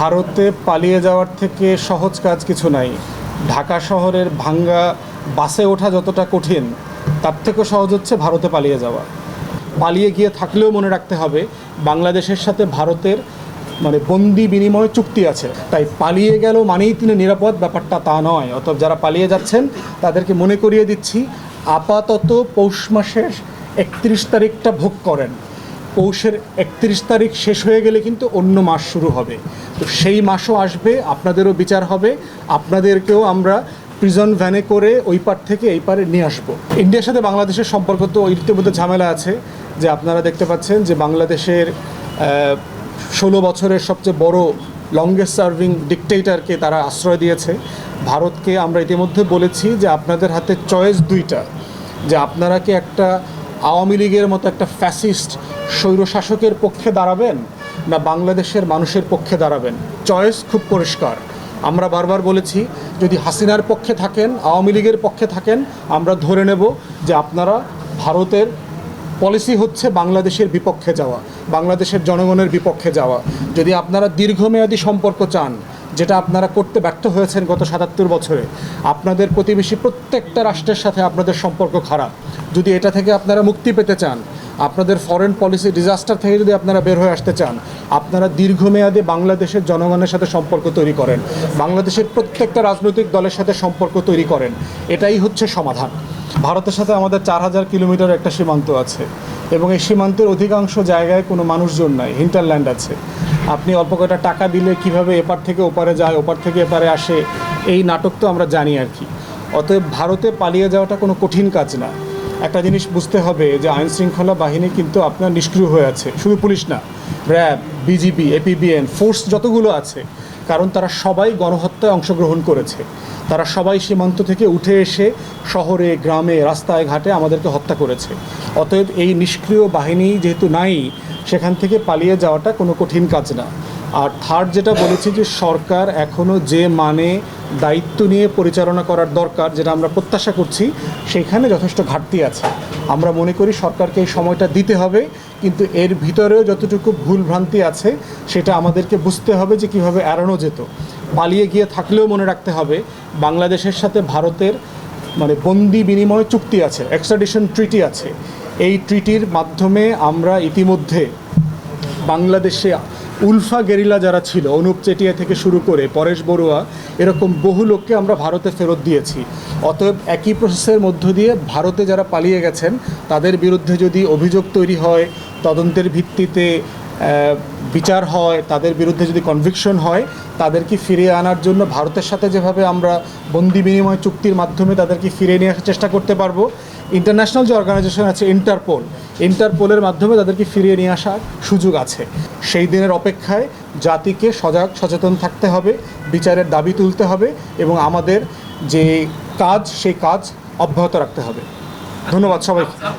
ভারতে পালিয়ে যাওয়ার থেকে সহজ কাজ কিছু নাই। ঢাকা শহরের ভাঙ্গা বাসে ওঠা যতটা কঠিন, তার থেকেও সহজ হচ্ছে ভারতে পালিয়ে যাওয়া। পালিয়ে গিয়ে থাকলেও মনে রাখতে হবে, বাংলাদেশের সাথে ভারতের মানে বন্দি বিনিময় চুক্তি আছে। তাই পালিয়ে গেল মানেই তিনি নিরাপদ, ব্যাপারটা তা নয়। অতএব যারা পালিয়ে যাচ্ছেন, তাদেরকে মনে করিয়ে দিচ্ছি, আপাতত পৌষ মাসের একত্রিশ তারিখটা ভোগ করেন। পৌষের একত্রিশ তারিখ শেষ হয়ে গেলে কিন্তু অন্য মাস শুরু হবে। তো সেই মাসও আসবে, আপনাদেরও বিচার হবে, আপনাদেরকেও আমরা প্রিজন ভ্যানে করে ওই পার থেকে এই পারে নিয়ে আসব। ইন্ডিয়ার সাথে বাংলাদেশের সম্পর্ক তো ইতিমধ্যে ঝামেলা আছে, যে আপনারা দেখতে পাচ্ছেন যে বাংলাদেশের ষোলো বছরের সবচেয়ে বড় লংগেস্ট সার্ভিং ডিকটেটরকে তারা আশ্রয় দিয়েছে। ভারতকে আমরা ইতিমধ্যে বলেছি যে আপনাদের হাতে চয়েস দুইটা, যে আপনারা কি একটা আওয়ামী লীগের মতো একটা ফ্যাসিস্ট স্বৈরশাসকের পক্ষে দাঁড়াবেন না বাংলাদেশের মানুষের পক্ষে দাঁড়াবেন? চয়েস খুব পরিষ্কার। আমরা বারবার বলেছি, যদি হাসিনার পক্ষে থাকেন, আওয়ামী লীগের পক্ষে থাকেন, আমরা ধরে নেব যে আপনারা ভারতের পলিসি হচ্ছে বাংলাদেশের বিপক্ষে যাওয়া, বাংলাদেশের জনগণের বিপক্ষে যাওয়া। যদি আপনারা দীর্ঘমেয়াদী সম্পর্ক চান, যেটা আপনারা করতে ব্যর্থ হয়েছেন গত সাতাত্তর বছরে, আপনাদের প্রতিবেশী প্রত্যেকটা রাষ্ট্রের সাথে আপনাদের সম্পর্ক খারাপ। যদি এটা থেকে আপনারা মুক্তি পেতে চান আপনাদের ফরেন পলিসি ডিজাস্টার থেকে যদি আপনারা বের হয়ে আসতে চান, আপনারা দীর্ঘমেয়াদে বাংলাদেশের জনগণের সাথে সম্পর্ক তৈরি করেন, বাংলাদেশের প্রত্যেকটা রাজনৈতিক দলের সাথে সম্পর্ক তৈরি করেন, এটাই হচ্ছে সমাধান। ভারতের সাথে আমাদের চার হাজার কিলোমিটার একটা সীমান্ত আছে এবং এই সীমান্তের অধিকাংশ জায়গায় কোনো মানুষজন নাই হিন্টারল্যান্ড আছে। আপনি অল্প কয়টা টাকা দিলে কীভাবে এপার থেকে ওপারে যায়, ওপার থেকে এপারে আসে, এই নাটক তো আমরা জানি আর কি। অতএব ভারতে পালিয়ে যাওয়াটা কোনো কঠিন কাজ না। একটা জিনিস বুঝতে হবে যে আইন শৃঙ্খলা বাহিনী কিন্তু আপনার নিষ্ক্রিয় হয়ে আছে। শুধু পুলিশ না, র্যাব বিজিবি এপিবিএন ফোর্স যতগুলো আছে, কারণ তারা সবাই গণহত্যায় অংশগ্রহণ করেছে। তারা সবাই সীমান্ত থেকে উঠে এসে শহরে, গ্রামে, রাস্তায়, ঘাটে আমাদেরকে হত্যা করেছে। অতএব এই নিষ্ক্রিয় বাহিনী যেহেতু নাই, সেখান থেকে পালিয়ে যাওয়াটা কোনো কঠিন কাজ না। আর থার্ড যেটা বলেছি যে সরকার এখনও যে মানে দায়িত্ব নিয়ে পরিচালনা করার দরকার যেটা আমরা প্রত্যাশা করছি, সেখানে যথেষ্ট ঘাটতি আছে। আমরা মনে করি সরকারকে এই সময়টা দিতে হবে, কিন্তু এর ভিতরেও যতটুকু ভুল ভ্রান্তি আছে, সেটা আমাদেরকে বুঝতে হবে যে কীভাবে এড়ানো যেত। পালিয়ে গিয়ে থাকলেও মনে রাখতে হবে, বাংলাদেশের সাথে ভারতের মানে বন্দি বিনিময় চুক্তি আছে এক্সট্রাডিশন ট্রিটি আছে। এই ট্রিটির মাধ্যমে আমরা ইতিমধ্যে বাংলাদেশে উলফা গেরিলা যারা ছিল, অনুপ চেটিয়া থেকে শুরু করে পরেশ বড়ুয়া, এরকম বহু লোককে আমরা ভারতে ফেরত দিয়েছি। অতএব একই প্রসেসের মধ্য দিয়ে ভারতে যারা পালিয়ে গেছেন, তাদের বিরুদ্ধে যদি অভিযোগ তৈরি হয়, তদন্তের ভিত্তিতে বিচার হয়, তাদের বিরুদ্ধে যদি কনভিকশন হয়, তাদেরকে ফিরিয়ে আনার জন্য ভারতের সাথে যেভাবে আমরা বন্দি বিনিময় চুক্তির মাধ্যমে তাদেরকে ফিরিয়ে নিয়ে আসার চেষ্টা করতে পারব ইন্টারন্যাশনাল যে অর্গানাইজেশন আছে ইন্টারপোল ইন্টারপোলের মাধ্যমে তাদেরকে ফিরিয়ে নিয়ে আসার সুযোগ আছে। সেই দিনের অপেক্ষায় জাতিকে সজাগ, সচেতন থাকতে হবে, বিচারের দাবি তুলতে হবে এবং আমাদের যে কাজ, সেই কাজ অব্যাহত রাখতে হবে। ধন্যবাদ সবাইকে।